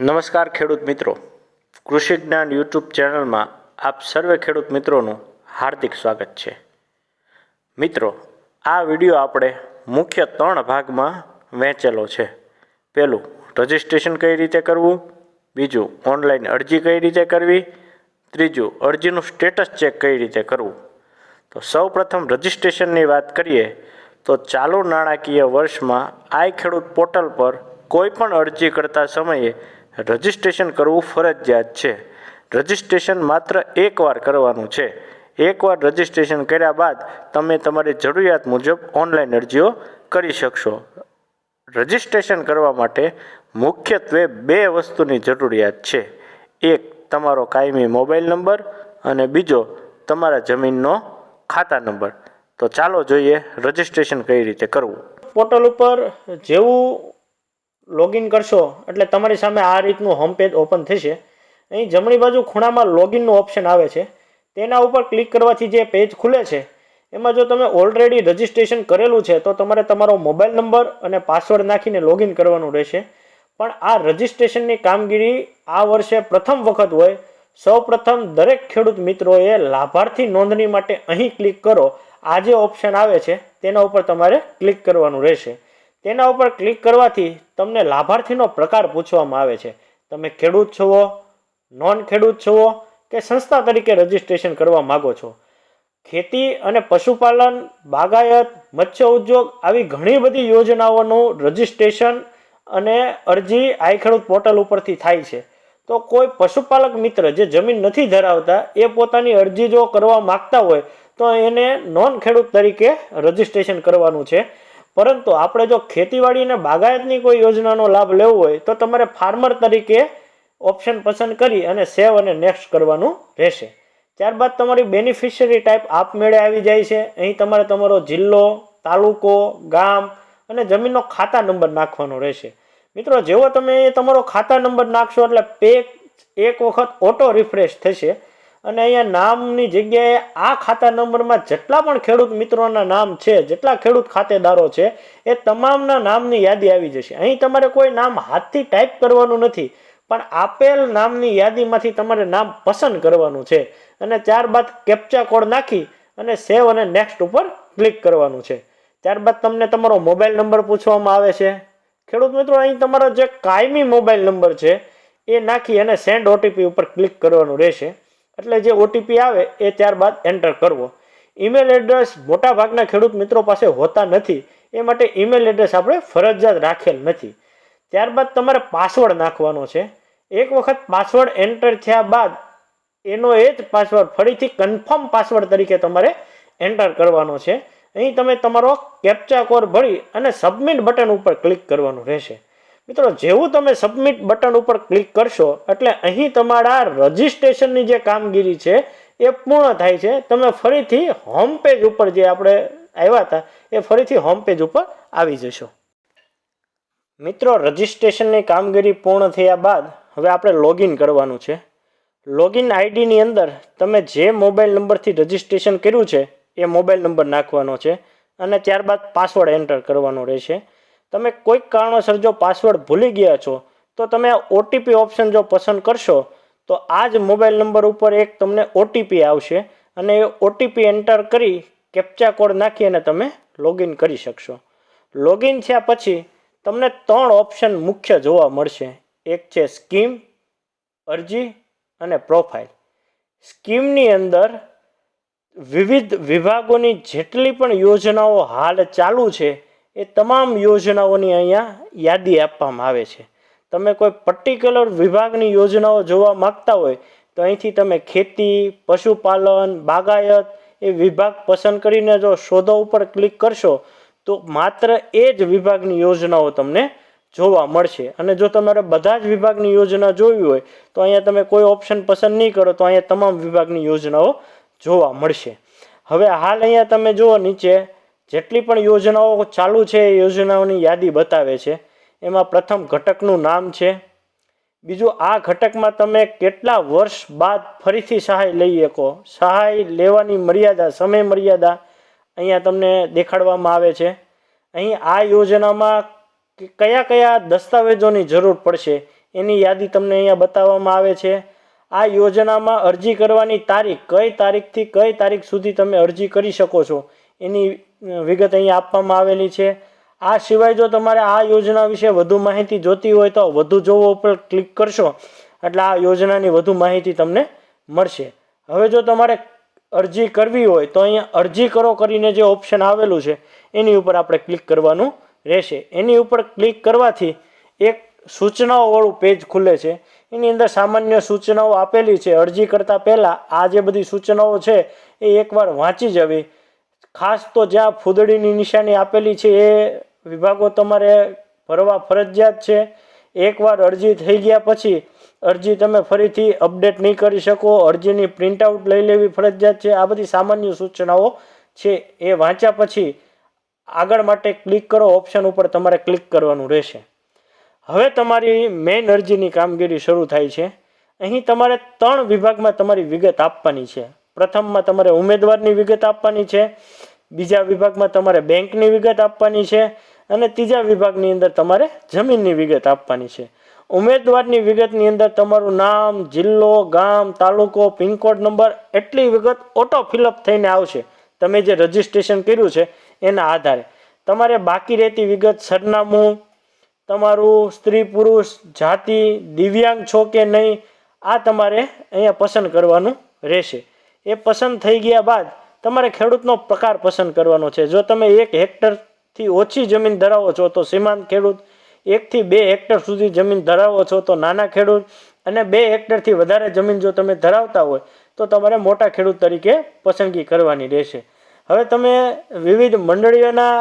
નમસ્કાર ખેડૂત મિત્રો. કૃષિ જ્ઞાન યુટ્યુબ ચેનલમાં આપ સર્વે ખેડૂત મિત્રોનું હાર્દિક સ્વાગત છે. મિત્રો, આ વીડિયો આપણે મુખ્ય ત્રણ ભાગમાં વહેંચેલો છે. પહેલું રજિસ્ટ્રેશન કઈ રીતે કરવું? બીજું, ઓનલાઈન અરજી કઈ રીતે કરવી? ત્રીજું, અરજીનું સ્ટેટસ ચેક કઈ રીતે કરવું? તો સૌ પ્રથમ રજિસ્ટ્રેશનની વાત કરીએ, તો ચાલુ નાણાકીય વર્ષમાં આઈ ખેડૂત પોર્ટલ પર કોઈ પણ અરજી કરતા સમયે રજિસ્ટ્રેશન કરવું ફરજિયાત છે. રજિસ્ટ્રેશન માત્ર એકવાર કરવાનું છે. એકવાર રજિસ્ટ્રેશન કર્યા બાદ તમે તમારી જરૂરિયાત મુજબ ઓનલાઈન અરજીઓ કરી શકશો. રજિસ્ટ્રેશન કરવા માટે મુખ્યત્વે બે વસ્તુની જરૂરિયાત છે. એક, તમારો કાયમી મોબાઈલ નંબર અને બીજો, તમારા જમીનનો ખાતા નંબર. તો ચાલો જોઈએ રજિસ્ટ્રેશન કઈ રીતે કરવું. પોર્ટલ ઉપર જેવું લોગિન કરશો, એટલે તમારી સામે આ રીતનું હોમ પેજ ઓપન થશે. અહીં જમણી બાજુ ખૂણામાં લોગિનનું ઓપ્શન આવે છે. તેના ઉપર ક્લિક કરવાથી જે પેજ ખુલે છે, એમાં જો તમે ઓલરેડી રજિસ્ટ્રેશન કરેલું છે, તો તમારે તમારો મોબાઈલ નંબર અને પાસવર્ડ નાખીને લોગિન કરવાનું રહેશે. પણ આ રજિસ્ટ્રેશનની કામગીરી આ વર્ષે પ્રથમ વખત હોય. સૌપ્રથમ દરેક ખેડૂત મિત્રોએ લાભાર્થી નોંધણી માટે અહીં ક્લિક કરો. આ જે ઓપ્શન આવે છે, તેના ઉપર તમારે ક્લિક કરવાનું રહેશે. તેના ઉપર ક્લિક કરવાથી તમને લાભાર્થીનો પ્રકાર પૂછવામાં આવે છે. તમે ખેડૂત છો, નોન ખેડૂત છો કે સંસ્થા તરીકે રજિસ્ટ્રેશન કરવા માગો છો. ખેતી અને પશુપાલન, બાગાયત, મત્સ્ય ઉદ્યોગ આવી ઘણી બધી યોજનાઓનું રજિસ્ટ્રેશન અને અરજી આઈ ખેડૂત પોર્ટલ ઉપરથી થાય છે. તો કોઈ પશુપાલક મિત્ર જે જમીન નથી ધરાવતા, એ પોતાની અરજી જો કરવા માગતા હોય, તો એને નોન ખેડૂત તરીકે રજીસ્ટ્રેશન કરવાનું છે. પરંતુ આપણે જો ખેતીવાડી અને બાગાયતની કોઈ યોજનાનો લાભ લેવો હોય, તો તમારે ફાર્મર તરીકે ઓપ્શન પસંદ કરી અને સેવ અને નેક્સ્ટ કરવાનું રહેશે. ત્યારબાદ તમારી બેનિફિશિયરી ટાઈપ આપમેળે આવી જાય છે. અહીં તમારે તમારો જિલ્લો, તાલુકો, ગામ અને જમીનનો ખાતા નંબર નાખવાનો રહેશે. મિત્રો, જેવો તમે તમારો ખાતા નંબર નાખશો એટલે પે એક વખત ઓટો રિફ્રેશ થશે. અને અહીંયા નામની જગ્યાએ આ ખાતા નંબરમાં જેટલા પણ ખેડૂત મિત્રોના નામ છે, જેટલા ખેડૂત ખાતેદારો છે, એ તમામના નામની યાદી આવી જશે. અહીં તમારે કોઈ નામ હાથથી ટાઈપ કરવાનું નથી, પણ આપેલ નામની યાદીમાંથી તમારે નામ પસંદ કરવાનું છે. અને ત્યારબાદ કેપ્ચા કોડ નાખી અને સેવ અને નેક્સ્ટ ઉપર ક્લિક કરવાનું છે. ત્યારબાદ તમને તમારો મોબાઈલ નંબર પૂછવામાં આવે છે. ખેડૂત મિત્રો, અહીં તમારો જે કાયમી મોબાઈલ નંબર છે, એ નાખી અને સેન્ડ ઓટીપી ઉપર ક્લિક કરવાનું રહેશે. એટલે જે ઓટીપી આવે, એ ત્યારબાદ એન્ટર કરવો. ઈમેલ એડ્રેસ મોટાભાગના ખેડૂત મિત્રો પાસે હોતા નથી. એ માટે ઈમેલ એડ્રેસ આપણે ફરજિયાત રાખેલ નથી. ત્યારબાદ તમારે પાસવર્ડ નાખવાનો છે. એક વખત પાસવર્ડ એન્ટર થયા બાદ, એનો એ જ પાસવર્ડ ફરીથી કન્ફર્મ પાસવર્ડ તરીકે તમારે એન્ટર કરવાનો છે. અહીં તમે તમારો કેપ્ચા કોડ ભરી અને સબમિટ બટન ઉપર ક્લિક કરવાનું રહેશે. મિત્રો, જેવું તમે સબમિટ બટન ઉપર ક્લિક કરશો, એટલે અહીં તમારા રજિસ્ટ્રેશનની જે કામગીરી છે, એ પૂર્ણ થાય છે. તમે ફરીથી હોમ પેજ ઉપર જે આપણે આવ્યા હતા, એ ફરીથી હોમ પેજ ઉપર આવી જશો. મિત્રો રજિસ્ટ્રેશનની કામગીરી પૂર્ણ થયા બાદ, હવે આપણે લોગિન કરવાનું છે. લોગિન આઈડીની અંદર, તમે જે મોબાઈલ નંબરથી રજિસ્ટ્રેશન કર્યું છે, એ મોબાઈલ નંબર નાખવાનો છે અને ત્યારબાદ પાસવર્ડ એન્ટર કરવાનો રહેશે. તમે કોઈક કારણોસર જો પાસવર્ડ ભૂલી ગયા છો, તો તમે ઓટીપી ઓપ્શન જો પસંદ કરશો, તો આ જ મોબાઈલ નંબર ઉપર એક તમને ઓટીપી આવશે અને એ ઓટીપી એન્ટર કરી કેપ્ચા કોડ નાખી અને તમે લોગિન કરી શકશો. લોગિન થયા પછી તમને ત્રણ ઓપ્શન મુખ્ય જોવા મળશે. એક છે સ્કીમ અરજી અને પ્રોફાઇલ સ્કીમની અંદર વિવિધ વિભાગોની જેટલી પણ યોજનાઓ હાલ ચાલુ છે એ તમામ યોજનાઓની અહીંયા યાદી આપવામાં આવે છે. તમે કોઈ પર્ટિક્યુલર વિભાગની યોજનાઓ જોવા માંગતા હોય, તો અહીંથી તમે ખેતી, પશુપાલન, બાગાયત એ વિભાગ પસંદ કરીને જો શોધો ઉપર ક્લિક કરશો, તો માત્ર એ જ વિભાગની યોજનાઓ તમને જોવા મળશે. અને જો તમારે બધા જ વિભાગની યોજના જોવી હોય, તો અહીંયા તમે કોઈ ઓપ્શન પસંદ નહીં કરો, તો અહીંયા તમામ વિભાગની યોજનાઓ જોવા મળશે. હવે હાલ અહીંયા તમે જુઓ નીચે જેટલી પણ યોજનાઓ ચાલુ છે, એ યોજનાઓની યાદી બતાવે છે. એમાં પ્રથમ ઘટકનું નામ છે. બીજું, આ ઘટકમાં તમે કેટલા વર્ષ બાદ ફરીથી સહાય લઈ શકો? સહાય લેવાની મર્યાદા, સમય મર્યાદા અહીંયા તમને દેખાડવામાં આવે છે. અહીં આ યોજનામાં કયા કયા દસ્તાવેજોની જરૂર પડશે, એની યાદી તમને અહીંયા બતાવવામાં આવે છે. આ યોજનામાં અરજી કરવાની તારીખ, કઈ તારીખથી કઈ તારીખ સુધી તમે અરજી કરી શકો છો, એની વિગત અહીંયા આપવામાં આવેલી છે. આ સિવાય જો તમારે આ યોજના વિશે વધુ માહિતી જોતી હોય તો વધુ જોવો ઉપર ક્લિક કરશો. એટલે આ યોજનાની વધુ માહિતી તમને મળશે. હવે જો તમારે અરજી કરવી હોય તો અહીંયા અરજી કરો કરીને જે ઓપ્શન આવેલું છે, એની ઉપર આપણે ક્લિક કરવાનું રહેશે. એની ઉપર ક્લિક કરવાથી એક સૂચનાઓવાળું પેજ ખુલે છે. એની અંદર સામાન્ય સૂચનાઓ આપેલી છે. અરજી કરતાં પહેલાં આ જે બધી સૂચનાઓ છે, એ એકવાર વાંચી જવી. ખાસ તો જ્યાં ફૂદડીની નિશાની આપેલી છે, એ વિભાગો તમારે ભરવા ફરજિયાત છે. એકવાર અરજી થઈ ગયા પછી, અરજી તમે ફરીથી અપડેટ નહીં કરી શકો, અરજીની પ્રિન્ટઆઉટ લઈ લેવી ફરજિયાત છે. આ બધી સામાન્ય સૂચનાઓ છે, એ વાંચ્યા પછી આગળ માટે ક્લિક કરો, ઓપ્શન ઉપર તમારે ક્લિક કરવાનું રહેશે. હવે તમારી મેઇન અરજીની કામગીરી શરૂ થાય છે. અહીં તમારે ત્રણ વિભાગમાં તમારી વિગત આપવાની છે. પ્રથમમાં તમારે ઉમેદવારની વિગત આપવાની છે, બીજા વિભાગમાં તમારે બેંકની વિગત આપવાની છે અને ત્રીજા વિભાગની અંદર તમારે જમીનની વિગત આપવાની છે. ઉમેદવારની વિગતની અંદર તમારું નામ, જિલ્લો, ગામ, તાલુકો પિનકોડ નંબર એટલી વિગત ઓટો ફિલઅપ થઈને આવશે. તમે જે રજિસ્ટ્રેશન કર્યું છે એના આધારે. તમારે બાકી રહેતી વિગત સરનામું, તમારું સ્ત્રી, પુરુષ, જાતિ, દિવ્યાંગ છો કે નહીં, આ તમારે અહીંયા પસંદ કરવાનું રહેશે. એ પસંદ થઈ ગયા બાદ તમારે ખેડૂતનો પ્રકાર પસંદ કરવાનો છે. જો તમે એક હેક્ટરથી ઓછી જમીન ધરાવો છો તો સીમાંત ખેડૂત એકથી બે હેક્ટર સુધી જમીન ધરાવો છો તો નાના ખેડૂત અને બે હેક્ટરથી વધારે જમીન જો તમે ધરાવતા હોય તો તમારે મોટા ખેડૂત તરીકે પસંદગી કરવાની રહેશે. હવે તમે વિવિધ મંડળીઓના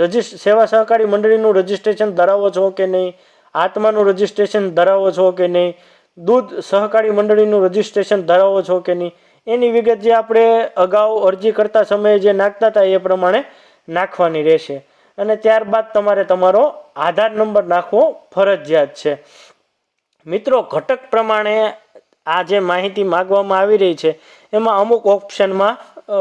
રજિસ્ટ સેવા સહકારી મંડળીનું રજિસ્ટ્રેશન ધરાવો છો કે નહીં? આત્માનું રજિસ્ટ્રેશન ધરાવો છો કે નહીં? દૂધ સહકારી મંડળીનું રજિસ્ટ્રેશન ધરાવો છો કે નહીં? એની વિગત જે આપણે અગાઉ અરજી કરતા સમયે જે નાખતા હતા એ પ્રમાણે નાખવાની રહેશે. અને ત્યારબાદ તમારે તમારો આધાર નંબર નાખવો ફરજિયાત છે. મિત્રો, ઘટક પ્રમાણે આ જે માહિતી માગવામાં આવી રહી છે, એમાં અમુક ઓપ્શનમાં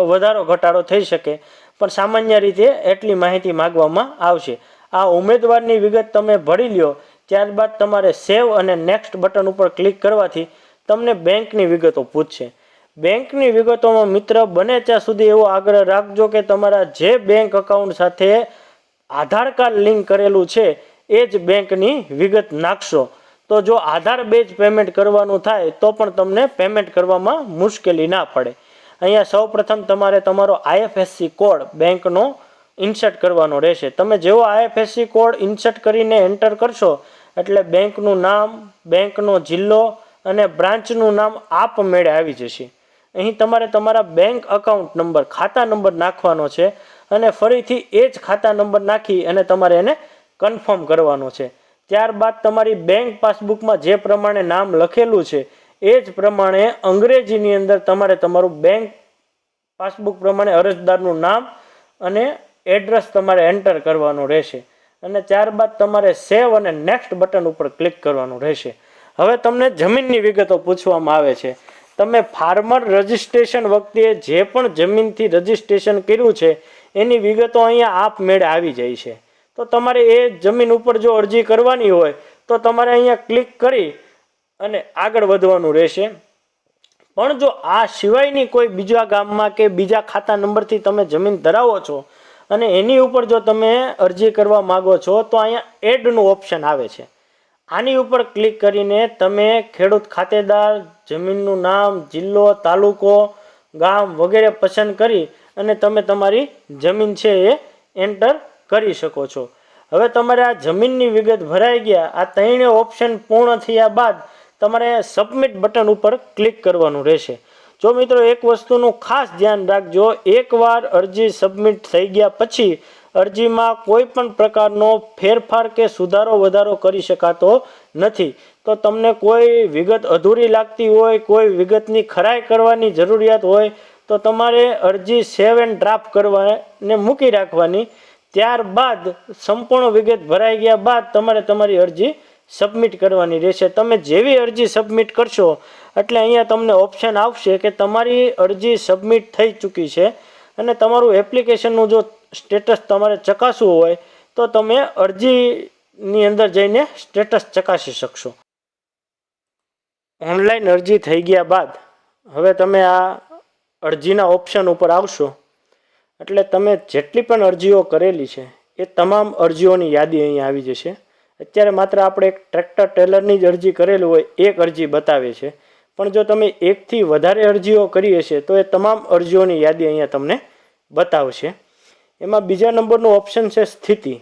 વધારો, ઘટાડો થઈ શકે, પણ સામાન્ય રીતે એટલી માહિતી માગવામાં આવશે. આ ઉમેદવારની વિગત તમે ભરી લ્યો, ત્યારબાદ તમારે સેવ અને નેક્સ્ટ બટન ઉપર ક્લિક કરવાથી તમને બેંકની વિગતો પૂછશે. બેંકની વિગતોમાં મિત્ર, બને ત્યાં સુધી એવો આગ્રહ રાખજો કે તમારા જે બેંક અકાઉન્ટ સાથે આધાર કાર્ડ લિંક કરેલું છે, એ જ બેંકની વિગત નાખશો. તો જો આધાર બેઝ પેમેન્ટ કરવાનું થાય, તો પણ તમને પેમેન્ટ કરવામાં મુશ્કેલી ના પડે. અહીંયા સૌપ્રથમ તમારે તમારો આઈએફએસસી કોડ બેંકનો ઇન્સર્ટ કરવાનો રહેશે. તમે જેવો આઈએફએસસી કોડ ઇન્સર્ટ કરીને એન્ટર કરશો, એટલે બેંકનું નામ, બેંકનો જિલ્લો અને બ્રાન્ચનું નામ આપમેળે આવી જશે. અહીં તમારે તમારા બેંક અકાઉન્ટ નંબર ખાતા નંબર નાખવાનો છે અને ફરીથી એ જ ખાતા નંબર નાખી અને તમારે એને કન્ફર્મ કરવાનો છે. ત્યારબાદ તમારી બેંક પાસબુકમાં જે પ્રમાણે નામ લખેલું છે, એ જ પ્રમાણે અંગ્રેજીની અંદર તમારે તમારું બેંક પાસબુક પ્રમાણે અરજદારનું નામ અને એડ્રેસ તમારે એન્ટર કરવાનું રહેશે. અને ત્યારબાદ તમારે સેવ અને નેક્સ્ટ બટન ઉપર ક્લિક કરવાનું રહેશે. હવે તમને જમીનની વિગતો પૂછવામાં આવે છે. તમે ફાર્મર રજિસ્ટ્રેશન વખતે જે પણ જમીનથી રજિસ્ટ્રેશન કર્યું છે, એની વિગતો અહીંયા આપમેળે આવી જાય છે. તો તમારે એ જમીન ઉપર જો અરજી કરવાની હોય, તો તમારે અહીંયા ક્લિક કરી અને આગળ વધવાનું રહેશે. પણ જો આ સિવાયની કોઈ બીજા ગામમાં કે બીજા ખાતા નંબરથી તમે જમીન ધરાવો છો અને એની ઉપર જો તમે અરજી કરવા માગો છો, તો અહીંયા એડનું ઓપ્શન આવે છે. આની ઉપર ક્લિક કરીને તમે ખેડૂત ખાતેદાર, જમીનનું નામ, જિલ્લો, તાલુકો, ગામ વગેરે પસંદ કરી અને તમે તમારી જમીન છે એ એન્ટર કરી શકો છો. હવે તમારે આ જમીનની વિગત ભરાઈ ગયા. આ ત્રણે ઓપ્શન પૂર્ણ થયા બાદ તમારે સબમિટ બટન ઉપર ક્લિક કરવાનું રહેશે. જો મિત્રો એક વસ્તુનું ખાસ ધ્યાન રાખજો, એકવાર અરજી સબમિટ થઈ ગયા પછી અરજીમાં કોઈ પણ પ્રકારનો ફેરફાર કે સુધારો, વધારો કરી શકાતો નથી. તો તમને કોઈ વિગત અધૂરી લાગતી હોય, કોઈ વિગતની ખરાઈ કરવાની જરૂરિયાત હોય, તો તમારે અરજી સેવ એન્ડ ડ્રાફ્ટ કરવાને મૂકી રાખવાની. ત્યારબાદ સંપૂર્ણ વિગત ભરાઈ ગયા બાદ તમારે તમારી અરજી સબમિટ કરવાની રહેશે. તમે જેવી અરજી સબમિટ કરશો, એટલે અહીંયા તમને ઓપ્શન આવશે કે તમારી અરજી સબમિટ થઈ ચૂકી છે અને તમારું એપ્લિકેશનનું જો સ્ટેટસ તમારે ચકાસવું હોય, તો તમે અરજીની અંદર જઈને સ્ટેટસ ચકાસી શકશો. ઓનલાઈન અરજી થઈ ગયા બાદ, હવે તમે આ અરજીના ઓપ્શન ઉપર આવશો. એટલે તમે જેટલી પણ અરજીઓ કરેલી છે, એ તમામ અરજીઓની યાદી અહીંયા આવી જશે. અત્યારે માત્ર આપણે એક ટ્રેક્ટર ટેલરની જ અરજી કરેલી હોય, એક અરજી બતાવે છે. પણ જો તમે એકથી વધારે અરજીઓ કરી હશે, તો એ તમામ અરજીઓની યાદી અહીંયા તમને બતાવશે. એમાં બીજા નંબરનું ઓપ્શન છે સ્થિતિ.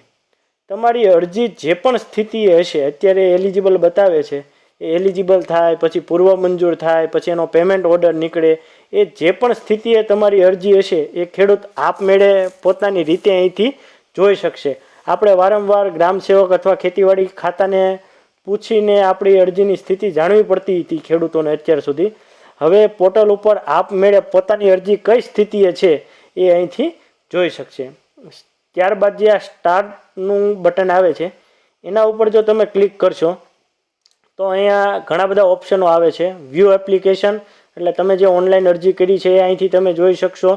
તમારી અરજી જે પણ સ્થિતિ હશે અત્યારે એલિજિબલ બતાવે છે, એ એલિજિબલ થાય, પછી પૂર્વ મંજૂર થાય, પછી એનો પેમેન્ટ ઓર્ડર નીકળે, એ જે પણ સ્થિતિએ તમારી અરજી હશે, એ ખેડૂત આપમેળે પોતાની રીતે અહીંથી જોઈ શકશે. આપણે વારંવાર ગ્રામ સેવક અથવા ખેતીવાડી ખાતાને પૂછીને આપણી અરજીની સ્થિતિ જાણવી પડતી હતી ખેડૂતોને અત્યાર સુધી. હવે પોર્ટલ ઉપર આપમેળે પોતાની અરજી કઈ સ્થિતિએ છે, એ અહીંથી જોઈ શકશે. ત્યારબાદ જે આ સ્ટાર્ટનું બટન આવે છે, એના ઉપર જો તમે ક્લિક કરશો, તો અહીંયા ઘણા બધા ઓપ્શનો આવે છે. વ્યૂ એપ્લિકેશન એટલે તમે જે ઓનલાઈન અરજી કરી છે એ અહીંથી તમે જોઈ શકશો.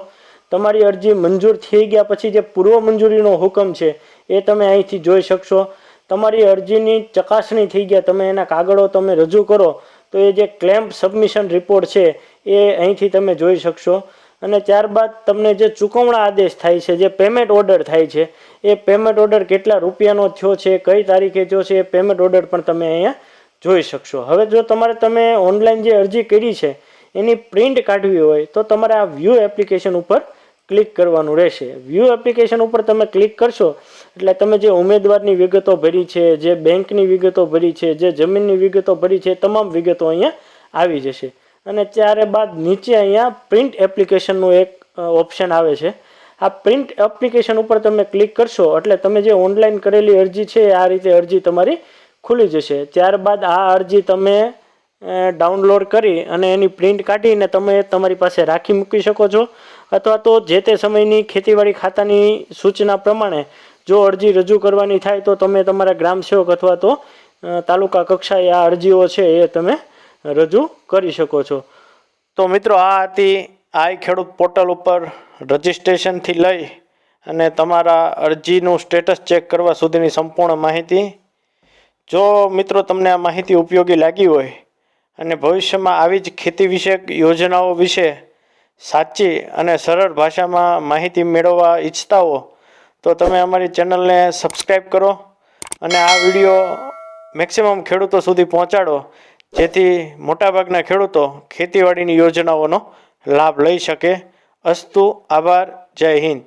તમારી અરજી મંજૂર થઈ ગયા પછી જે પૂર્વ મંજૂરીનો હુકમ છે, એ તમે અહીંથી જોઈ શકશો. તમારી અરજીની ચકાસણી થઈ ગયા, તમે એના કાગળો તમે રજૂ કરો, તો એ જે ક્લેમ્પ સબમિશન રિપોર્ટ છે, એ અહીંથી તમે જોઈ શકશો. અને ત્યારબાદ તમને જે ચૂકવણા આદેશ થાય છે, જે પેમેન્ટ ઓર્ડર થાય છે, એ પેમેન્ટ ઓર્ડર કેટલા રૂપિયાનો થયો છે, કઈ તારીખે થયો છે, એ પેમેન્ટ ઓર્ડર પણ તમે અહીંયા જોઈ શકશો. હવે જો તમારે તમે ઓનલાઈન જે અરજી કરી છે, એની પ્રિન્ટ કાઢવી હોય, તો તમારે આ વ્યૂ એપ્લિકેશન ઉપર ક્લિક કરવાનું રહેશે. વ્યૂ એપ્લિકેશન ઉપર તમે ક્લિક કરશો, એટલે તમે જે ઉમેદવારની વિગતો ભરી છે, જે બેંકની વિગતો ભરી છે, જે જમીનની વિગતો ભરી છે તમામ વિગતો અહીંયા આવી જશે. અને ત્યારબાદ નીચે અહીંયા પ્રિન્ટ એપ્લિકેશનનું એક ઓપ્શન આવે છે. આ પ્રિન્ટ એપ્લિકેશન ઉપર તમે ક્લિક કરશો, એટલે તમે જે ઓનલાઈન કરેલી અરજી છે, આ રીતે અરજી તમારી ખુલી જશે. ત્યારબાદ આ અરજી તમે ડાઉનલોડ કરી અને એની પ્રિન્ટ કાઢીને તમે તમારી પાસે રાખી મૂકી શકો છો. અથવા તો જે તે સમયની ખેતીવાડી ખાતાની સૂચના પ્રમાણે જો અરજી રજૂ કરવાની થાય તો તમે તમારા ગ્રામ સેવક અથવા તો તાલુકા કક્ષાએ આ અરજીઓ છે એ તમે રજૂ કરી શકો છો. તો મિત્રો, આ હતી આઈ ખેડૂત પોર્ટલ ઉપર રજિસ્ટ્રેશનથી લઈ અને તમારા અરજીનું સ્ટેટસ ચેક કરવા સુધીની સંપૂર્ણ માહિતી. જો મિત્રો તમને આ માહિતી ઉપયોગી લાગી હોય અને ભવિષ્યમાં આવી જ ખેતી વિષયક યોજનાઓ વિશે સાચી અને સરળ ભાષામાં માહિતી મેળવવા ઈચ્છતા હો, તો તમે અમારી ચેનલને સબસ્ક્રાઈબ કરો અને આ વીડિયો મેક્સિમમ ખેડૂતો સુધી પહોંચાડો. જેથી મોટાભાગના ખેડૂતો ખેતીવાડીની યોજનાઓનો લાભ લઈ શકે. અસ્તુ આભાર જય હિન્દ.